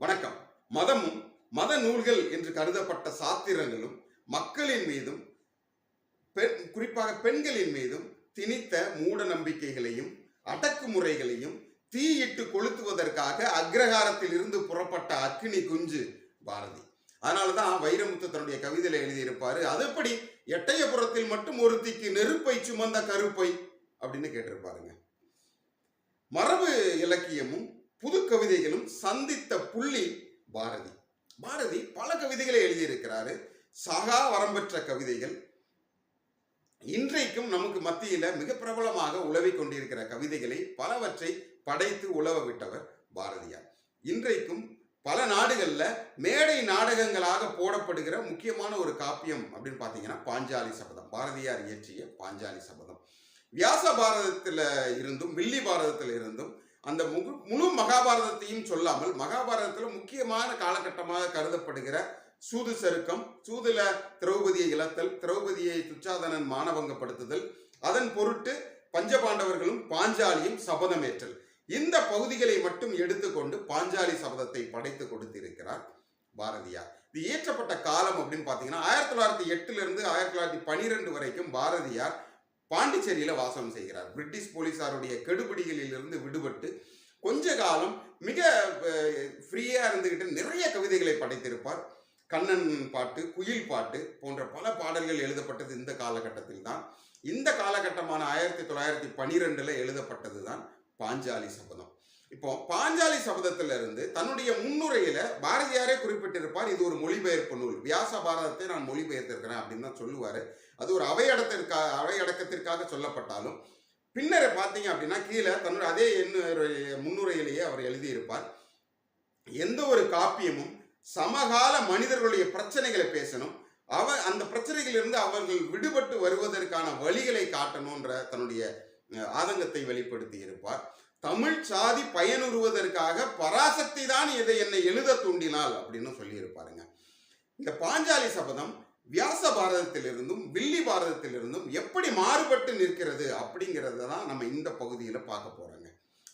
வணக்கம். மதமும் மத நூல்கள் என்று கருதப்பட்ட சாத்திரங்களும் மக்களின் மீதும் பெண் குறிப்பாக பெண்களின் மீதும் திணித்த மூட நம்பிக்கைகளையும் அடக்குமுறைகளையும் தீயிட்டு கொளுத்துவதற்காக அக்ரஹாரத்தில் இருந்து புறப்பட்ட அக்கினி குஞ்சு பாரதி. அதனால தான் வைரமுத்து தன்னுடைய கவிதையில் எழுதியிருப்பாரு அதுபடி எட்டயபுரத்தில் மட்டும் ஒருத்திக்கு நெருப்பை சுமந்த கருப்பை? அப்படின்னு கேட்டிருப்பாருங்க. மரபு இலக்கியமும் புது கவிதைகளும் சந்தித்த புள்ளி பாரதி. பாரதி பல கவிதைகளை எழுதியிருக்கிறாரு. சகா வரம்பெற்ற கவிதைகள். இன்றைக்கும் நமக்கு மத்தியில மிக பிரபலமாக உழவி கொண்டிருக்கிற கவிதைகளை பலவற்றை படைத்து உழவ விட்டவர் பாரதியார். இன்றைக்கும் பல நாடுகளில் மேடை நாடகங்களாக போடப்படுகிற முக்கியமான ஒரு காப்பியம் அப்படின்னு பார்த்தீங்கன்னா பாஞ்சாலி சபதம். பாரதியார் இயற்றிய பாஞ்சாலி சபதம். வியாச பாரதத்தில் இருந்தும் வில்லி பாரதத்தில் இருந்தும் அந்த முழு முழு மகாபாரதத்தையும் சொல்லாமல் மகாபாரதத்தில் முக்கியமான காலகட்டமாக கருதப்படுகிற சூது சருக்கம் சூதுல திரௌபதியை இழத்தல் திரௌபதியை துச்சாதனன் மானவங்கப்படுத்துதல் அதன் பொருட்டு பஞ்சபாண்டவர்களும் பாஞ்சாலியும் சபதமேற்றல். இந்த பகுதிகளை மட்டும் எடுத்துக்கொண்டு பாஞ்சாலி சபதத்தை படைத்து கொடுத்திருக்கிறார் பாரதியார். இது இயற்றப்பட்ட காலம் அப்படின்னு பார்த்தீங்கன்னா ஆயிரத்தி தொள்ளாயிரத்தி எட்டுலேருந்து ஆயிரத்தி தொள்ளாயிரத்தி பனிரெண்டு வரைக்கும் பாரதியார் பாண்டிச்சேரியில் வாசம் செய்கிறார். பிரிட்டிஷ் போலீசாருடைய கெடுபிடிகளிலிருந்து விடுபட்டு கொஞ்ச காலம் மிக ஃப்ரீயாக இருந்துக்கிட்டு நிறைய கவிதைகளை படைத்திருப்பார். கண்ணன் பாட்டு குயில் பாட்டு போன்ற பல பாடல்கள் எழுதப்பட்டது இந்த காலகட்டத்தில் தான். இந்த காலகட்டமான ஆயிரத்தி தொள்ளாயிரத்தி பனிரெண்டில் எழுதப்பட்டது தான் பாஞ்சாலி சபதம். இப்போ பாஞ்சாலி சபதத்திலிருந்து தன்னுடைய முன்னுரையில பாரதியாரே குறிப்பிட்டிருப்பார் இது ஒரு மொழிபெயர்ப்பு நூல். வியாச பாரதத்தை நான் மொழிபெயர்த்திருக்கிறேன் அப்படின்னு தான் சொல்லுவாரு. அது ஒரு அவையடத்திற்காக அவையடக்கத்திற்காக சொல்லப்பட்டாலும் பின்னரை பார்த்தீங்க அப்படின்னா கீழே தன்னுடைய அதே எண்ணு முன்னுரையிலேயே அவர் எழுதியிருப்பார். எந்த ஒரு காப்பியமும் சமகால மனிதர்களுடைய பிரச்சனைகளை பேசணும். அவ அந்த பிரச்சனைகளிலிருந்து அவர்கள் விடுபட்டு வருவதற்கான வழிகளை காட்டணுன்ற தன்னுடைய ஆதங்கத்தை வெளிப்படுத்தி இருப்பார் தமிழ் சாதி பயனுறுவதற்காக பராசக்தி தான் இதை என்னை எழுத தூண்டினாள் அப்படின்னு சொல்லியிருப்பாருங்க. இந்த பாஞ்சாலி சபதம் வியாச பாரதத்திலிருந்தும் வில்லி பாரதத்திலிருந்தும் எப்படி மாறுபட்டு நிற்கிறது அப்படிங்கிறத தான் நம்ம இந்த பகுதியில் பார்க்க போகிறோங்க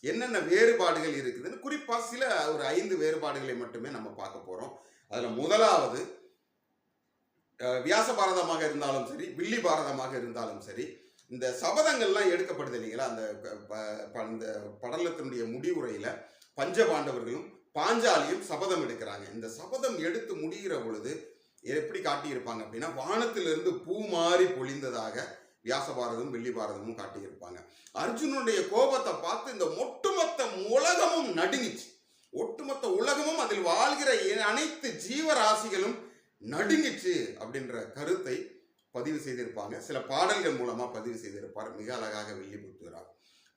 என்னென்ன வேறுபாடுகள் இருக்குதுன்னு குறிப்பாக சில ஒரு ஐந்து வேறுபாடுகளை மட்டுமே நம்ம பார்க்க போகிறோம் அதில் முதலாவது வியாச பாரதமாக இருந்தாலும் சரி வில்லி பாரதமாக இருந்தாலும் சரி இந்த சபதங்கள்லாம் எடுக்கப்படுது இல்லைங்களா? அந்த ப- ப- இந்த படலத்தினுடைய முடிவுரையில் பஞ்சபாண்டவர்களும் பாஞ்சாலியும் சபதம் எடுக்கிறாங்க. இந்த சபதம் எடுத்து முடிகிற பொழுது எப்படி காட்டியிருப்பாங்க அப்படின்னா வானத்திலிருந்து பூ மாறி பொழிந்ததாக வியாச பாரதமும் வெள்ளி பாரதமும் காட்டியிருப்பாங்க. அர்ஜுனுடைய கோபத்தை பார்த்து இந்த ஒட்டுமொத்த உலகமும் நடுங்கிச்சு. ஒட்டுமொத்த உலகமும் அதில் வாழ்கிற அனைத்து ஜீவராசிகளும் நடுங்கிச்சு அப்படின்ற கருத்தை பதிவு செய்திருப்பாங்க. சில பாடல்கள் மூலமாக பதிவு செய்திருப்பார். மிக அழகாக வெள்ளிபுத்துகிறார்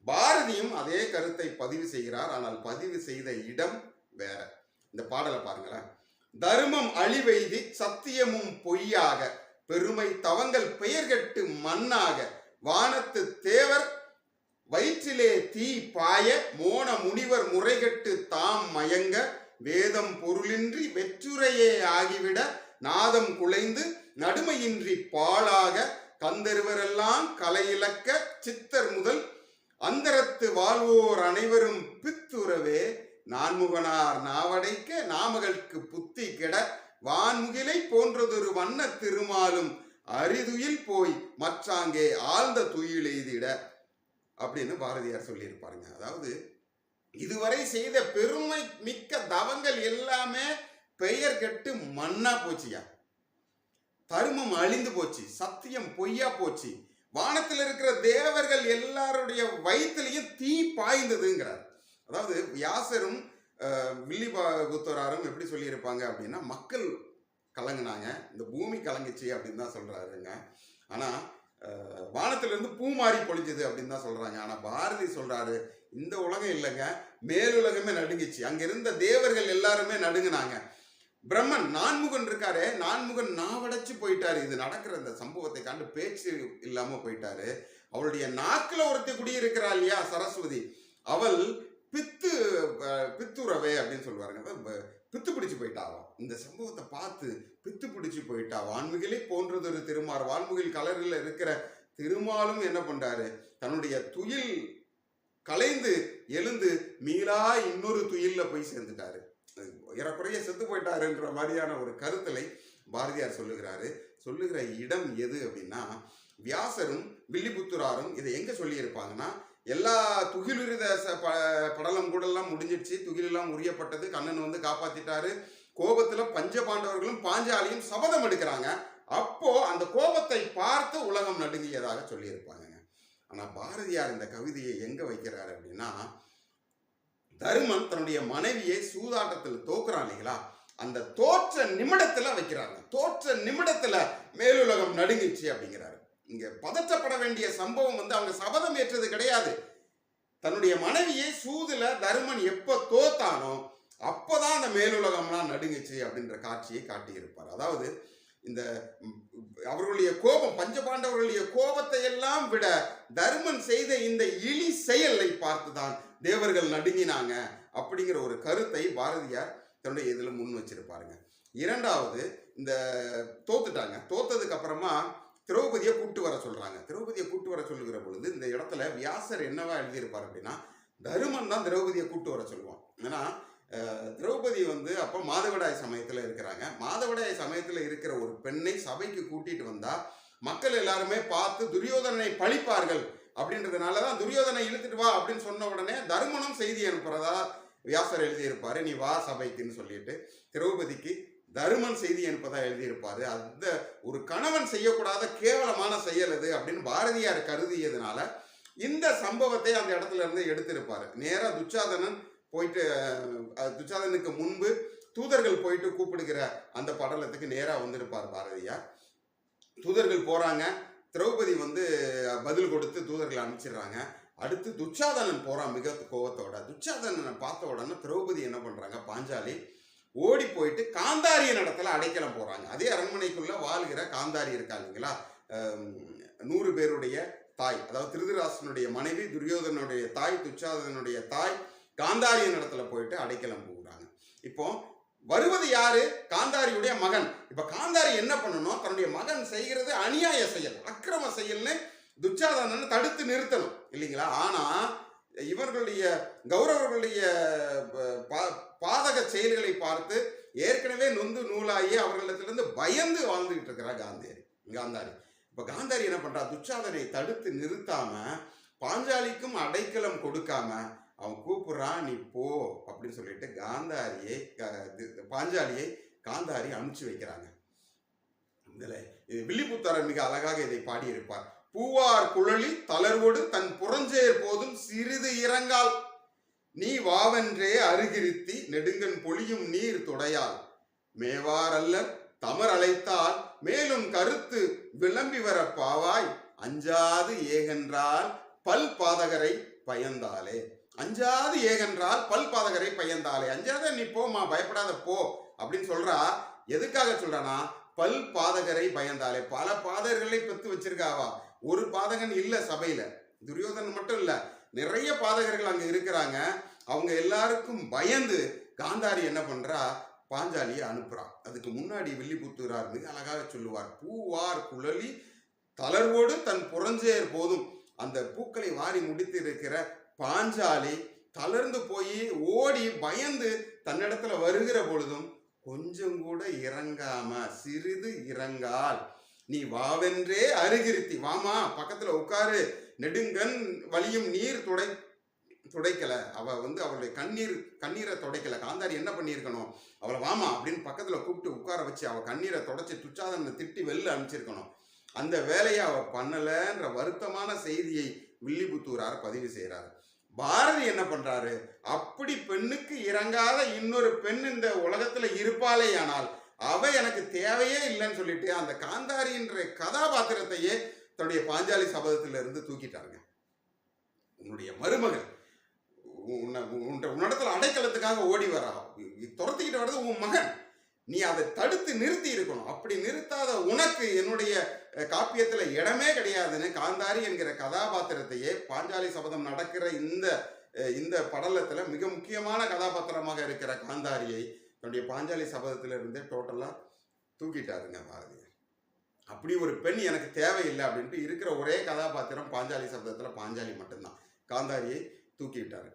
பாரதியும் அதே கருத்தை பதிவு செய்கிறார். ஆனால் பதிவு செய்த இடம் வேற. இந்த பாடலை பாருங்களேன். தர்மம் அழிவெய்தி சத்தியமும் பொய்யாக பெருமை தவங்கள் பெயர்கெட்டு மண்ணாக வானத்து தேவர் வயிற்றிலே தீ பாய மோன முனிவர் முறைகட்டு தாம் மயங்க வேதம் பொருளின்றி வெற்றுரையே ஆகிவிட நாதம் குலைந்து நடுமையின்றி பாழாக கந்தருவரெல்லாம் கலையிலக்க சித்தர் முதல் அந்தரத்து வாழ்வோர் அனைவரும் பித்துறவே நான்முகனார் நாவடைக்க நாமகளுக்கு புத்தி கெட வான்முகிலை போன்றதொரு வண்ண திருமாலும் அரிதுயில் போய் மற்றாங்கே ஆழ்ந்த துயில் எய்திட அப்படின்னு பாரதியார் சொல்லியிருப்பாருங்க. அதாவது இதுவரை செய்த பெருமை மிக்க தவங்கள் எல்லாமே பெயர் கெட்டு மண்ணா போச்சியா? தருமம் அழிந்து போச்சு சத்தியம் பொய்யா போச்சு. வானத்தில் இருக்கிற தேவர்கள் எல்லாருடைய வயிற்றுலையும் தீ பாய்ந்ததுங்கிறார். அதாவது வியாசரும் அஹ், வில்லிபுத்தராரும் எப்படி சொல்லியிருப்பாங்க அப்படின்னா மக்கள் கலங்கினாங்க. இந்த பூமி கலங்குச்சு அப்படின்னு தான் சொல்கிறாருங்க ஆனால் வானத்திலிருந்து பூ மாறி பொழிஞ்சது அப்படின்னு தான் சொல்கிறாங்க ஆனால் பாரதி சொல்கிறாரு இந்த உலகம் இல்லைங்க மேலுலகமே நடுங்குச்சு. அங்கே இருந்த தேவர்கள் எல்லாருமே நடுங்கினாங்க. பிரம்மன் நான்முகன் இருக்காரு நான்முகன் நாவடைச்சு போயிட்டாரு. இது நடக்கிற இந்த சம்பவத்தை காண்டு பேச்சு இல்லாமல் போயிட்டாரு. அவளுடைய நாக்கில் ஒருத்தி குடியிருக்கிறா இல்லையா சரஸ்வதி. அவள் பித்து பித்துறவே அப்படின்னு சொல்லுவாருங்க. பித்து பிடிச்சு போயிட்டாவா இந்த சம்பவத்தை பார்த்து பித்து பிடிச்சு போயிட்டா வான்முகிலே போன்றதொரு திருமார் வான்முகில் கலரில் இருக்கிற திருமாலும் என்ன பண்றாரு? தன்னுடைய துயில் கலைந்து எழுந்து மீளா இன்னொரு துயில்ல போய் சேர்ந்துட்டாரு. ஏறக்குறைய செத்து போயிட்டாருன்ற மாதிரியான ஒரு கருத்தலை பாரதியார் சொல்லுகிறாரு. சொல்லுகிற இடம் எது அப்படின்னா வியாசரும் வில்லிபுத்துராரும் இதை எங்க சொல்லியிருப்பாங்கன்னா எல்லா துகிலுரித ச- ப- படலம் கூடலாம் எல்லாம் முடிஞ்சிடுச்சு. துகிலெல்லாம் உரியப்பட்டது. கண்ணன் வந்து காப்பாத்திட்டாரு. கோபத்துல பஞ்ச பாண்டவர்களும் பாஞ்சாலியும் சபதம் எடுக்கிறாங்க. அப்போ அந்த கோபத்தை பார்த்து உலகம் நடுங்கியதாக சொல்லியிருப்பாங்க ஆனா பாரதியார் இந்த கவிதையை எங்க வைக்கிறாரு அப்படின்னா தருமன் தன்னுடைய மனைவியை சூதாட்டத்தில் தோக்குறான் இல்லைங்களா? அந்த தோற்ற நிமிடத்துல வைக்கிறாங்க. தோற்ற நிமிடத்துல மேலுலகம் நடுங்கிச்சு அப்படிங்கிறாரு. இங்க பதற்றப்பட வேண்டிய சம்பவம் வந்து அவங்க சபதம் ஏற்றது கிடையாது. தன்னுடைய மனைவியை சூதுல தருமன் எப்ப தோத்தானோ அப்பதான் அந்த மேலுலகம்லாம் நடுங்குச்சு அப்படின்ற காட்சியை காட்டியிருப்பார். அதாவது இந்த அவர்களுடைய கோபம் பஞ்சபாண்டவர்களுடைய கோபத்தை எல்லாம் விட தர்மன் செய்த இந்த இழி செயலை பார்த்துதான் தேவர்கள் நடுங்கினாங்க அப்படிங்கிற ஒரு கருத்தை பாரதியார் தன்னுடைய இதில் முன் வச்சிருப்பாருங்க. இரண்டாவது இந்த தோத்துட்டாங்க. தோத்ததுக்கு அப்புறமா திரௌபதியை கூட்டு வர சொல்கிறாங்க திரௌபதியை கூட்டு வர சொல்லுகிற பொழுது இந்த இடத்துல வியாசர் என்னவா எழுதியிருப்பார் அப்படின்னா தருமன் தான் திரௌபதியை கூட்டு வர சொல்லுவான். ஏன்னா திரௌபதி வந்து அப்போ மாதவிடாய் சமயத்தில் இருக்கிறாங்க. மாதவிடாய் சமயத்தில் இருக்கிற ஒரு பெண்ணை சபைக்கு கூட்டிட்டு வந்தால் மக்கள் எல்லாருமே பார்த்து துரியோதனனை பழிப்பார்கள் அப்படின்றதுனால தான் துரியோதனை இழுத்துட்டு வா அப்படின்னு சொன்ன உடனே தருமனும் செய்தி அனுப்புறதா வியாசர் எழுதியிருப்பாரு. நீ வா சபைக்குன்னு சொல்லிட்டு திரௌபதிக்கு தருமன் செய்தி என்பதா எழுதியிருப்பாரு. அந்த ஒரு கணவன் செய்யக்கூடாத கேவலமான செயல் அது அப்படின்னு பாரதியார் கருதியதுனால இந்த சம்பவத்தை அந்த இடத்துல இருந்து எடுத்திருப்பாரு. நேராக துச்சாதனன் போயிட்டு துச்சாதனுக்கு முன்பு தூதர்கள் போயிட்டு கூப்பிடுகிற அந்த படலத்துக்கு நேராக வந்திருப்பார் பாரதியார். தூதர்கள் போறாங்க. திரௌபதி வந்து பதில் கொடுத்து தூதர்களை அனுப்பிச்சிடுறாங்க. அடுத்து துச்சாதனன் போறான் மிக கோவத்தோட. துச்சாதனனை பார்த்த உடனே திரௌபதி என்ன பண்றாங்க? பாஞ்சாலி ஓடி போயிட்டு காந்தாரிய இடத்துல அடைக்கலம் போறாங்க. அதே அரண்மனைக்குள்ள வாழ்கிற காந்தாரி இருக்கா இல்லைங்களா? நூறு பேருடைய தாய் அதாவது திருதராசனுடைய மனைவி துரியோதனுடைய தாய் துச்சாதனுடைய தாய் காந்தாரிய இடத்துல போயிட்டு அடைக்கலம் போகிறாங்க. இப்போ வருவது யாரு? காந்தாரியுடைய மகன். இப்ப காந்தாரி என்ன பண்ணணும்? தன்னுடைய மகன் செய்கிறது அநியாய செயல் அக்கிரம செயல்னு துச்சாதனன் தடுத்து நிறுத்தணும் இல்லைங்களா? ஆனா இவர்களுடைய கௌரவர்களுடைய பா- பாதக செயல்களை பார்த்து ஏற்கனவே நொந்து நூலாகி அவர்களிடத்திலிருந்து பயந்து வாழ்ந்துகிட்டு இருக்கிறா காந்தாரி காந்தாரி. இப்போ காந்தாரி என்ன பண்ணுறா துச்சாதனை தடுத்து நிறுத்தாம பாஞ்சாலிக்கும் அடைக்கலம் கொடுக்காம அவன் கூப்பிட்றான் நீ போ அப்படின்னு சொல்லிட்டு காந்தாரியை பாஞ்சாலியை காந்தாரி அனுப்பிச்சு வைக்கிறாங்க. இதில் இது வில்லிபுத்தாரர் மிக அழகாக இதை பாடியிருப்பார். பூவார் குழலி தளர்வோடு தன் புறஞ்சேர் போதும் சிறிது இறங்கால் நீ வாவென்றே அருகிருத்தி நெடுங்கன் பொழியும் நீர் தொடையால். மேவாரல்லர் தமர் அழைத்தால் மேலும் கருத்து விளம்பி வர பாவாய். அஞ்சாது ஏகென்றால் பல் பாதகரை பயந்தாலே. அஞ்சாது ஏகென்றால் பல் பாதகரை பயந்தாலே. அஞ்சாத நீ போமா பயப்படாத போ அப்படின்னு சொல்றா. எதுக்காக சொல்றானா? பல் பாதகரை பயந்தாலே. பல பாதகர்களை பெத்து வச்சிருக்காவா? ஒரு பாதகன் இல்ல சபையில. துரியோதன் மட்டும் இல்லை. நிறைய பாதகர்கள் அங்கே இருக்கிறாங்க. அவங்க எல்லாருக்கும் பயந்து காந்தாரி என்ன பண்ணுறா பாஞ்சாலியை அனுப்புகிறான் அதுக்கு முன்னாடி வில்லிபுத்தூரார் மிக அழகாக சொல்லுவார். பூவார் குழலி தளர்வோடு தன் புறஞ்சேர் போதும். அந்த பூக்களை வாரி முடித்து இருக்கிற பாஞ்சாலி தளர்ந்து போய் ஓடி பயந்து தன்னிடத்துல வருகிற பொழுதும் கொஞ்சம் கூட இறங்காம சிறிது இறங்கால். நீ வாவென்றே அருகிருத்தி. வாமா பக்கத்துல உட்காரு. நெடுங்கன் வலியும் நீர் துடை துடைக்கல. அவ வந்து அவளுடைய கண்ணீர் கண்ணீரை துடைக்கல. காந்தாரி என்ன பண்ணியிருக்கணும்? அவளை வாமா அப்படின்னு பக்கத்துல கூப்பிட்டு உட்கார வச்சு அவ கண்ணீரை தொடச்சி துச்சாதனை திட்டி வெளில அனுப்பிச்சிருக்கணும். அந்த வேலையை அவ பண்ணலன்ற வருத்தமான செய்தியை வில்லிபுத்தூரார் பதிவு செய்கிறார் பாரதி என்ன பண்றாரு? அப்படி பெண்ணுக்கு இறங்காத இன்னொரு பெண் இந்த உலகத்துல இருப்பாளே ஆனால் அவ எனக்கு தேவையே இல்லைன்னு சொல்லிட்டு அந்த காந்தாரின்ற கதாபாத்திரத்தையே தன்னுடைய பாஞ்சாலி சபதத்திலிருந்து தூக்கிட்டாருங்க. உன்னுடைய மருமகள். உன்னை உன்னிடத்துல அடைக்கலத்துக்காக ஓடி வரா. துரத்திக்கிட்டு வர்றது உன் மகன். நீ அதை தடுத்து நிறுத்தி இருக்கணும். அப்படி நிறுத்தாத உனக்கு என்னுடைய காப்பியத்தில் காப்பியத்துல இடமே கிடையாதுன்னு காந்தாரி என்கிற கதாபாத்திரத்தையே பாஞ்சாலி சபதம் நடக்கிற இந்த இந்த படலத்துல மிக முக்கியமான கதாபாத்திரமாக இருக்கிற காந்தாரியை தன்னுடைய பாஞ்சாலி சபதத்திலிருந்தே இருந்தே தூக்கிட்டாருங்க பாரதியார். அப்படி ஒரு பெண் எனக்கு தேவையில்லை அப்படின்ட்டு இருக்கிற ஒரே கதாபாத்திரம் பாஞ்சாலி சப்தத்தில் பாஞ்சாலி மட்டும்தான். காந்தாரியை தூக்கிவிட்டாரு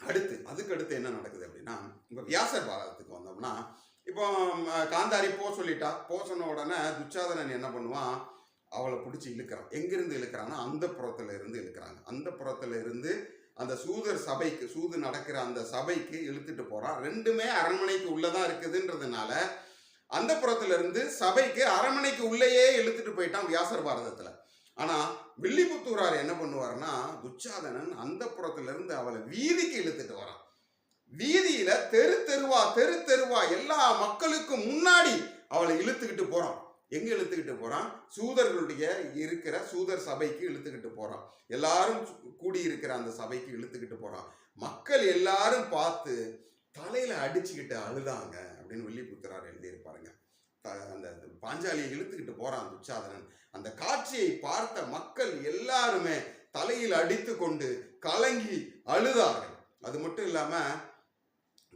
அடுத்து அதுக்கு அடுத்து என்ன நடக்குது அப்படின்னா இப்போ வியாசர் பாரதத்துக்கு வந்தோம்னா இப்போ காந்தாரி போ சொல்லிட்டா. போ சொன்ன உடனே துச்சாதனன் என்ன பண்ணுவான்? அவளை பிடிச்சி இழுக்கிறான். எங்கேருந்து இழுக்கிறான்னா அந்த புறத்துல இருந்து இழுக்கிறாங்க. அந்த புறத்துல இருந்து அந்த சூதர் சபைக்கு சூது நடக்கிற அந்த சபைக்கு இழுத்துட்டு போகிறான் ரெண்டுமே அரண்மனைக்கு உள்ளதான் இருக்குதுன்றதுனால அந்த புறத்திலிருந்து சபைக்கு அரண்மனைக்கு உள்ளேயே இழுத்துட்டு போயிட்டான் வியாசர் பாரதத்தில். ஆனால் வில்லிபுத்தூரார் என்ன பண்ணுவாருன்னா துச்சாதனன் அந்த புறத்திலிருந்து அவளை வீதிக்கு இழுத்துட்டு வரான். வீதியில் தெரு தெருவா தெரு தெருவா எல்லா மக்களுக்கும் முன்னாடி அவளை இழுத்துக்கிட்டு போகிறான் எங்கே இழுத்துக்கிட்டு போகிறான் சூதர்களுடைய இருக்கிற சூதர் சபைக்கு இழுத்துக்கிட்டு போகிறான் எல்லாரும் கூடி இருக்கிற அந்த சபைக்கு இழுத்துக்கிட்டு போகிறான் மக்கள் எல்லாரும் பார்த்து தலையில் அடிச்சுக்கிட்டு அழுதாங்க அப்படின்னு வில்லிபுத்திரார் எழுதியிருப்பாருங்க. த- அந்த பாஞ்சாலியை இழுத்துக்கிட்டு போகிறான் துச்சாதனன் அந்த காட்சியை பார்த்த மக்கள் எல்லாருமே தலையில் அடித்து கொண்டு கலங்கி அழுதார்கள். அது மட்டும் இல்லாமல்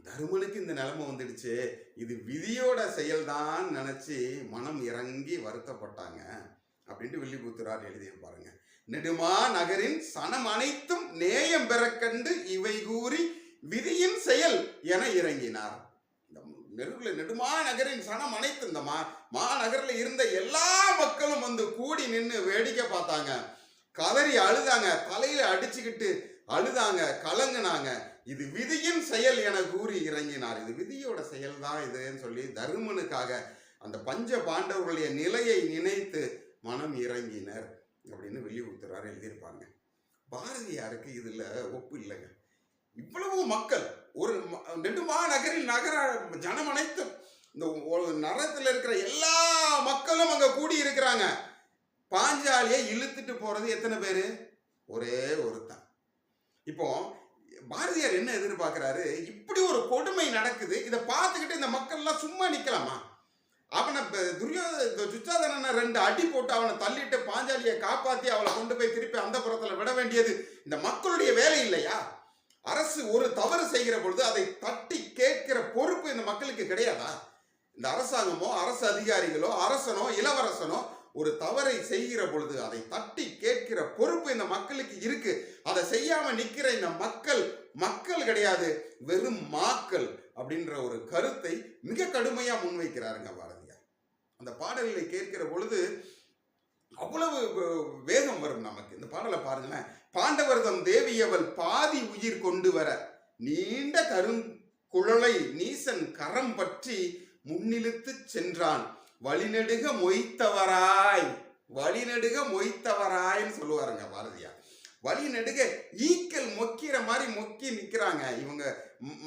தருமனுக்கு இந்த நிலைமை வந்துடுச்சு. இது விதியோட செயல்தான் நினச்சி மனம் இறங்கி வருத்தப்பட்டாங்க. அப்படின்ட்டு வில்லிபுத்திரார் பாருங்க. நெடுமா நகரின் சனம் அனைத்தும் நேயம் பெற கண்டு இவை கூறி விதியின் செயல் என இறங்கினார். இந்த நெருங்குல நெடுமா நகரின் சனம் அனைத்து இந்த மா மாநகரில் இருந்த எல்லா மக்களும் வந்து கூடி நின்று வேடிக்கை பார்த்தாங்க. கதறி அழுதாங்க. தலையில அடிச்சுக்கிட்டு அழுதாங்க. கலங்குனாங்க. இது விதியின் செயல் என கூறி இறங்கினார். இது விதியோட செயல் தான் இதுன்னு சொல்லி தருமனுக்காக அந்த பஞ்ச பாண்டவர்களுடைய நிலையை நினைத்து மனம் இறங்கினர் அப்படின்னு வெளியுறுத்துறாரு எழுதியிருப்பாங்க. பாரதியாருக்கு இதுல ஒப்பு இல்லைங்க. இவ்வளவு மக்கள் ஒரு ம- நெடுமா நகரில் நகர ஜனம் அனைத்தும் இந்த நரத்தில் இருக்கிற எல்லா மக்களும் அங்க கூடி இருக்கிறாங்க பாஞ்சாலியை இழுத்துட்டு போறது எத்தனை பேரு? ஒரே ஒருத்தன். இப்போ பாரதியார் என்ன எதிர்பார்க்கிறாரு? இப்படி ஒரு கொடுமை நடக்குது இதை பார்த்துக்கிட்டு இந்த மக்கள்லாம் சும்மா நிற்கலாமா அவனை ப- இந்த துச்சாதனனை ரெண்டு அடி போட்டு அவனை தள்ளிட்டு பாஞ்சாலியை காப்பாத்தி அவளை கொண்டு போய் திருப்பி அந்த புறத்துல விட வேண்டியது இந்த மக்களுடைய வேலை இல்லையா? அரசு ஒரு தவறு செய்கிற பொழுது அதை தட்டி கேட்கிற பொறுப்பு இந்த மக்களுக்கு கிடையாதா? இந்த அரசாங்கமோ அரசு அதிகாரிகளோ அரசனோ இளவரசனோ ஒரு தவறை செய்கிற பொழுது அதை தட்டி கேட்கிற பொறுப்பு இந்த மக்களுக்கு இருக்கு. அதை செய்யாம நிக்கிற இந்த மக்கள் மக்கள் கிடையாது வெறும் மாக்கள் அப்படின்ற ஒரு கருத்தை மிக கடுமையா முன்வைக்கிறாருங்க பாரதியார். அந்த பாடல்களை கேட்கிற பொழுது அவ்வளவு வேகம் வரும் நமக்கு. இந்த பாடலை பாருங்களேன். பாண்டவர்தம் தேவியவள் பாதி உயிர் கொண்டு வர நீண்ட கருங்குழலை நீசன் கரம் பற்றி முன்னிழுத்து சென்றான். வழிநெடுக மொய்த்தவராய். வழிநெடுக மொய்த்தவராய்ன்னு சொல்லுவாருங்க பாரதியார் வழிநெடுக ஈக்கள் மொக்கிற மாதிரி மொக்கி நிற்கிறாங்க இவங்க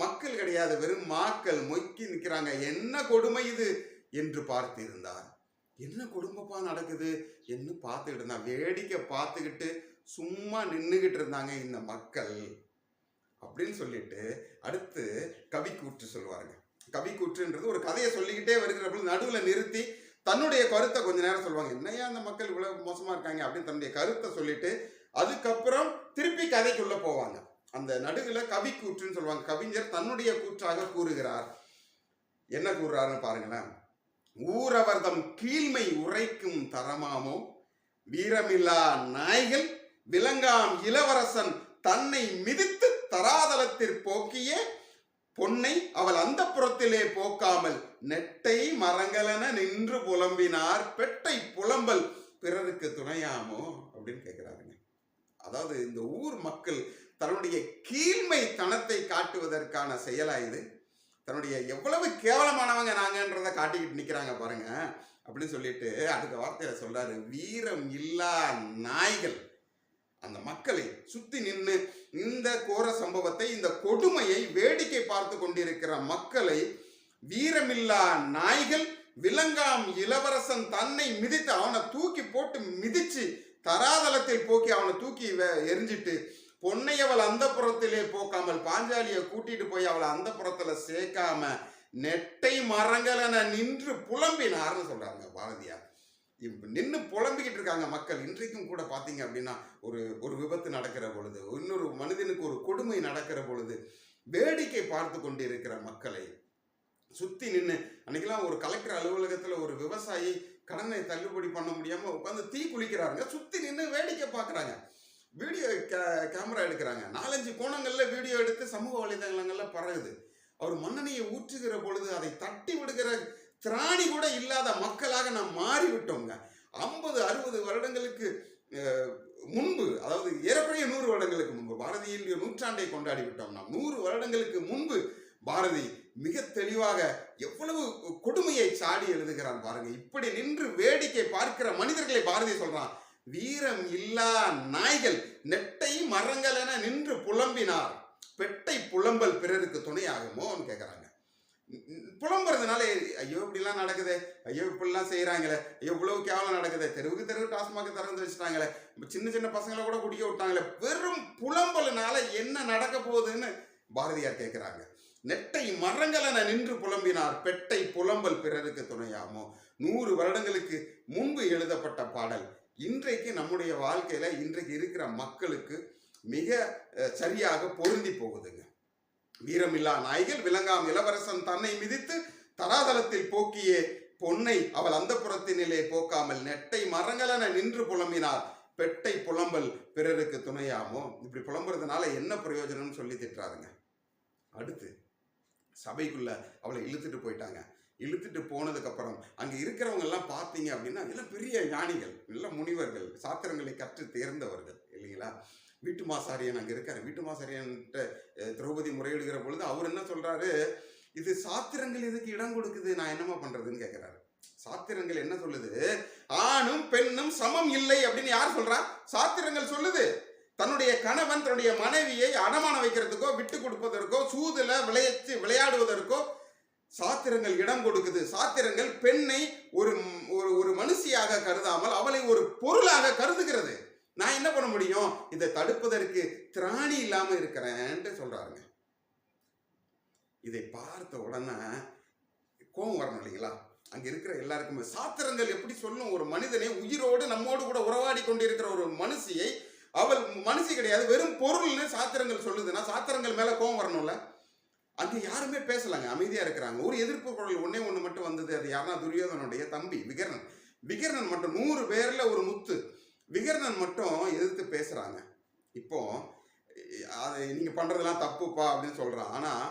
மக்கள் கிடையாது. வெறும் மாக்கள் மொக்கி நிற்கிறாங்க என்ன கொடுமை இது என்று பார்த்திருந்தார். என்ன கொடுமைப்பா நடக்குது என்று பார்த்துக்கிட்டு இருந்தான் வேடிக்கை பார்த்துக்கிட்டு சும்மா நின்றுகிட்டு இருந்தாங்க இந்த மக்கள். அப்படின்னு சொல்லிட்டு அடுத்து கவிக்கூற்று சொல்லுவாருங்க. கவிக்குற்றுன்றது ஒரு கதையை சொல்லிக்கிட்டே வருகிற பொழுது நடுவில் நிறுத்தி தன்னுடைய கருத்தை கொஞ்ச நேரம் சொல்லுவாங்க. என்னையா அந்த மக்கள் இவ்வளவு மோசமா இருக்காங்க? அப்படின்னு தன்னுடைய கருத்தை சொல்லிட்டு அதுக்கப்புறம் திருப்பி கதைக்குள்ள போவாங்க. அந்த நடுவில் கவிக்கூற்றுன்னு சொல்லுவாங்க. கவிஞர் தன்னுடைய கூற்றாக கூறுகிறார். என்ன கூறுறாருன்னு பாருங்களேன். ஊரவர்தம் கீழ்மை உரைக்கும் தரமாமோ வீரமில்லா நாய்கள் விலங்காம் இளவரசன் தன்னை மிதித்து தராதலத்திற்போக்கியே பொன்னை அவள் அந்த புறத்திலே போக்காமல் நெட்டை மரங்களென நின்று புலம்பினார். பெட்டை புலம்பல் பிறருக்கு துணையாமோ? அப்படின்னு கேட்கிறாருங்க. அதாவது இந்த ஊர் மக்கள் தன்னுடைய கீழ்மை தனத்தை காட்டுவதற்கான செயலா இது. தன்னுடைய எவ்வளவு கேவலமானவங்க நாங்கன்றத காட்டிக்கிட்டு நிற்கிறாங்க பாருங்க. அப்படின்னு சொல்லிட்டு அடுத்த வார்த்தையில சொல்றாரு வீரம் இல்லா நாய்கள். அந்த மக்களை சுத்தி நின்று இந்த கோர சம்பவத்தை இந்த கொடுமையை வேடிக்கை பார்த்து கொண்டிருக்கிற மக்களை வீரமில்லா நாய்கள் விலங்காம் இளவரசன் தன்னை மிதித்து அவனை தூக்கி போட்டு மிதிச்சு தராதளத்தில் போக்கி அவனை தூக்கி எரிஞ்சிட்டு பொன்னையவள் அந்த புறத்திலே போக்காமல் பாஞ்சாலியை கூட்டிட்டு போய் அவளை அந்த புறத்துல சேர்க்காம நெட்டை மரங்களென நின்று புலம்பினார்னு சொல்றாங்க பாரதியார். நின்று புலம்பிக்கிட்டு இருக்காங்க மக்கள். இன்றைக்கும் கூட பார்த்தீங்க அப்படின்னா ஒரு ஒரு விபத்து நடக்கிற பொழுது இன்னொரு மனிதனுக்கு ஒரு கொடுமை நடக்கிற பொழுது வேடிக்கை பார்த்து கொண்டிருக்கிற மக்களை சுற்றி நின்று அன்னைக்கெல்லாம் ஒரு கலெக்டர் அலுவலகத்தில் ஒரு விவசாயி கடனை தள்ளுபடி பண்ண முடியாமல் உட்காந்து தீ குளிக்கிறாருங்க. சுற்றி நின்று வேடிக்கை பார்க்குறாங்க வீடியோ கே- கேமரா எடுக்கிறாங்க. நாலஞ்சு கோணங்களில் வீடியோ எடுத்து சமூக வலைதளங்கள்லாம் பரவுது. அவர் மண்ணெண்ணையை ஊற்றுகிற பொழுது அதை தட்டி விடுகிற திராணி கூட இல்லாத மக்களாக நாம் மாறிவிட்டோங்க. ஐம்பது அறுபது வருடங்களுக்கு முன்பு அதாவது ஏறக்குறைய நூறு வருடங்களுக்கு முன்பு பாரதியின் நூற்றாண்டை கொண்டாடி விட்டோம் நாம். நூறு வருடங்களுக்கு முன்பு பாரதி மிக தெளிவாக எவ்வளவு கொடுமையை சாடி எழுதுகிறான் பாருங்க. இப்படி நின்று வேடிக்கை பார்க்கிற மனிதர்களை பாரதி சொல்றான் வீரம் இல்லா நாய்கள் நெட்டை மரங்கள் என நின்று புலம்பினார். பெட்டை புலம்பல் பிறருக்கு துணையாகுமோன்னு கேட்குறாங்க புலம்புறதுனால ஐயோ இப்படிலாம் நடக்குது. ஐயோ இப்படிலாம் செய்கிறாங்களே ஐயோ இவ்வளவு கேவலம் நடக்குது. தெருவுக்கு தெருவு டாஸ்மாக திறந்து வச்சுட்டாங்களே. சின்ன சின்ன பசங்களை கூட குடிக்க விட்டாங்களே. வெறும் புலம்பலனால என்ன நடக்க போகுதுன்னு பாரதியார் கேட்குறாங்க நெட்டை மரங்களென நின்று புலம்பினார் பெட்டை புலம்பல் பிறருக்கு துணையாமோ. நூறு வருடங்களுக்கு முன்பு எழுதப்பட்ட பாடல். இன்றைக்கு நம்முடைய வாழ்க்கையில் இன்றைக்கு இருக்கிற மக்களுக்கு மிக சரியாக பொருந்தி போகுதுங்க. வீரமில்லா நாய்கள் விளங்காம் இளவரசன் தன்னை மிதித்து தராதலத்தில் போக்கியே பொன்னை அவள் அந்த புறத்தினிலே போக்காமல் நெட்டை மரங்களென நின்று புலம்பினார் பெட்டை புலம்பல் பிறருக்கு துணையாமோ? இப்படி புலம்புறதுனால என்ன பிரயோஜனம்னு சொல்லி திட்டுறாருங்க. அடுத்து சபைக்குள்ள அவளை இழுத்துட்டு போயிட்டாங்க. இழுத்துட்டு போனதுக்கப்புறம் அங்கே இருக்கிறவங்க எல்லாம் பார்த்தீங்க அப்படின்னா எல்லாம் பெரிய ஞானிகள் நல்ல முனிவர்கள் சாத்திரங்களை கற்று தேர்ந்தவர்கள் இல்லைங்களா? வீட்டு மாசாரியன் அங்கே இருக்கார். வீட்டு மாசாரியன்ட்ட திரௌபதி முறையிடுகிற பொழுது அவர் என்ன சொல்கிறாரு இது சாத்திரங்கள் இதுக்கு இடம் கொடுக்குது? நான் என்னமா பண்ணுறதுன்னு கேட்குறாரு சாத்திரங்கள் என்ன சொல்லுது? ஆணும் பெண்ணும் சமம் இல்லை அப்படின்னு யார் சொல்றா? சாத்திரங்கள் சொல்லுது. தன்னுடைய கணவன் தன்னுடைய மனைவியை அடமானம் வைக்கிறதுக்கோ விட்டு கொடுப்பதற்கோ சூதுல விளையச்சு விளையாடுவதற்கோ சாத்திரங்கள் இடம் கொடுக்குது. சாத்திரங்கள் பெண்ணை ஒரு ஒரு ஒரு மனுஷியாக கருதாமல் அவளை ஒரு பொருளாக கருதுகிறது. நான் என்ன பண்ண முடியும்? இதை தடுப்பதற்கு திராணி இல்லாம இருக்கிறேன்ட்டு சொல்றாருங்க. இதை பார்த்த உடனே கோபம் வரணும் இல்லைங்களா? அங்க இருக்கிற எல்லாருக்குமே சாத்திரங்கள் எப்படி சொல்லும்? ஒரு மனிதனை உயிரோடு நம்மோடு கூட உறவாடி கொண்டிருக்கிற ஒரு மனுஷியை அவள் மனுஷி கிடையாது வெறும் பொருள்னு சாத்திரங்கள் சொல்லுதுன்னா சாத்திரங்கள் மேல கோபம் வரணும்ல? அங்க யாருமே பேசலாங்க. அமைதியா இருக்கிறாங்க. ஒரு எதிர்ப்பு குரல் ஒண்ணே ஒண்ணு மட்டும் வந்தது. அது யாருன்னா துரியோதனுடைய தம்பி விகர்ணன். விகர்ணன் மட்டும் நூறு பேர்ல ஒரு முத்து. விகர்ணன் மட்டும் எதிர்த்து பேசுகிறாங்க இப்போ அதை நீங்கள் பண்ணுறதெல்லாம் தப்புப்பா அப்படின்னு சொல்கிறான் ஆனால்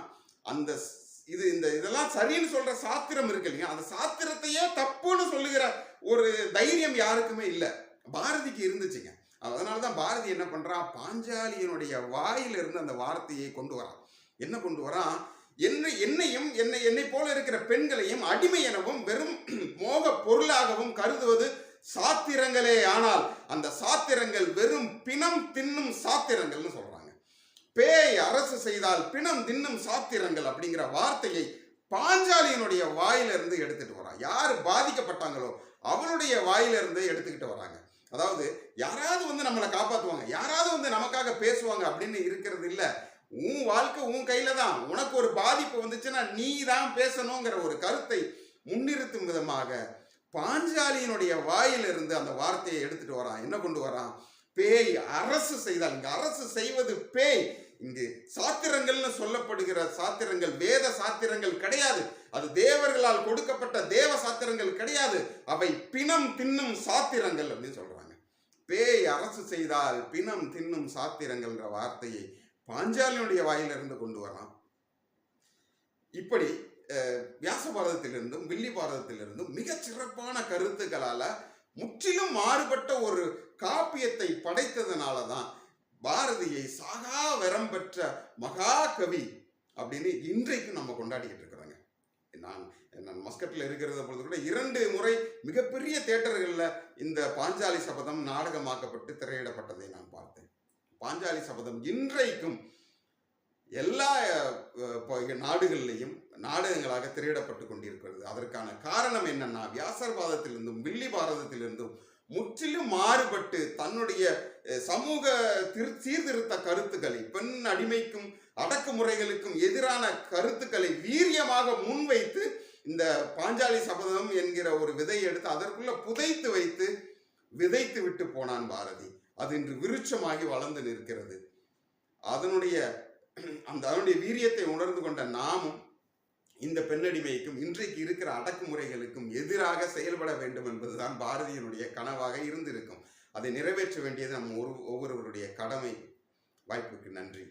அந்த ஸ்- இது இந்த இதெல்லாம் சரின்னு சொல்கிற சாத்திரம் இருக்கு இல்லையா? அந்த சாத்திரத்தையே தப்புன்னு சொல்லுகிற ஒரு தைரியம் யாருக்குமே இல்லை. பாரதிக்கு இருந்துச்சுங்க. அதனால தான் பாரதி என்ன பண்ணுறான் பாஞ்சாலியனுடைய வாயிலிருந்து அந்த வார்த்தையை கொண்டு வரான். என்ன கொண்டு வரான்? என்னை என்னையும் என்னை என்னை போல இருக்கிற பெண்களையும் அடிமை எனவும் வெறும் மோக பொருளாகவும் கருதுவது சாத்திரங்களே ஆனால் அந்த சாத்திரங்கள் வெறும் பிணம் தின்னும் சாத்திரங்கள்னு சொல்றாங்க. பேய் அரசு செய்தால் பிணம் தின்னும் சாத்திரங்கள் அப்படிங்கிற வார்த்தையை பாஞ்சாலியினுடைய வாயிலிருந்து எடுத்துட்டு வரான் யார் பாதிக்கப்பட்டாங்களோ அவளுடைய வாயிலிருந்து எடுத்துக்கிட்டு வராங்க. அதாவது யாராவது வந்து நம்மளை காப்பாற்றுவாங்க யாராவது வந்து நமக்காக பேசுவாங்க அப்படின்னு இருக்கிறது இல்லை. உன் வாழ்க்கை உன் கையில தான். உனக்கு ஒரு பாதிப்பு வந்துச்சுன்னா நீ தான் பேசணுங்கிற ஒரு கருத்தை முன்னிறுத்தும் விதமாக பாஞ்சாலியினுடைய வாயிலிருந்து அந்த வார்த்தையை எடுத்துட்டு வரான். என்ன கொண்டு வரான்? பேய் அரசு செய்தால் இங்கே அரசு செய்வது பேய். இங்கு சாத்திரங்கள்னு சொல்லப்படுகிற சாத்திரங்கள் வேத சாத்திரங்கள் கிடையாது. அது தேவர்களால் கொடுக்கப்பட்ட தேவ சாத்திரங்கள் கிடையாது. அவை பிணம் தின்னும் சாத்திரங்கள் அப்படின்னு சொல்றாங்க. பேய் அரசு செய்தால் பிணம் தின்னும் சாத்திரங்கள்ன்ற வார்த்தையை பாஞ்சாலியுடைய வாயிலிருந்து கொண்டு வரான். இப்படி வியாச பாரதத்திலிருந்தும் வில்லி பாரதத்திலிருந்தும் மிகச் சிறப்பான கருத்துக்களால் முற்றிலும் மாறுபட்ட ஒரு காப்பியத்தை படைத்ததுனால தான் பாரதியை சாகா வரம் பெற்ற மகாகவி அப்படின்னு இன்றைக்கு நம்ம கொண்டாடிக்கிட்டு இருக்கிறோங்க. நான் நான் மஸ்கட்டில் இருக்கிறத பொழுது கூட இரண்டு முறை மிகப்பெரிய தேட்டர்களில் இந்த பாஞ்சாலி சபதம் நாடகமாக்கப்பட்டு திரையிடப்பட்டதை நான் பார்த்தேன். பாஞ்சாலி சபதம் இன்றைக்கும் எல்லா நாடுகள்லையும் நாடகங்களாக திரையிடப்பட்டு கொண்டிருக்கிறது. அதற்கான காரணம் என்னன்னா வியாசர் பாதத்திலிருந்தும் வில்லி பாரதத்திலிருந்தும் முற்றிலும் மாறுபட்டு தன்னுடைய சமூக திரு சீர்திருத்த கருத்துக்களை பெண் அடிமைக்கும் அடக்குமுறைகளுக்கும் எதிரான கருத்துக்களை வீரியமாக முன்வைத்து இந்த பாஞ்சாலி சபதம் என்கிற ஒரு விதையை எடுத்து அதற்குள்ள புதைத்து வைத்து விதைத்து விட்டு போனான் பாரதி. அது இன்று விருட்சமாகி வளர்ந்து நிற்கிறது. அதனுடைய அந்த அதனுடைய வீரியத்தை உணர்ந்து கொண்ட நாமும் இந்த பெண்ணடிமைக்கும் இன்றைக்கு இருக்கிற அடக்குமுறைகளுக்கும் எதிராக செயல்பட வேண்டும் என்பதுதான் பாரதியினுடைய கனவாக இருந்திருக்கும். அதை நிறைவேற்ற வேண்டியது நம் ஒரு ஒவ்வொருவருடைய கடமை. வாய்ப்புக்கு நன்றி.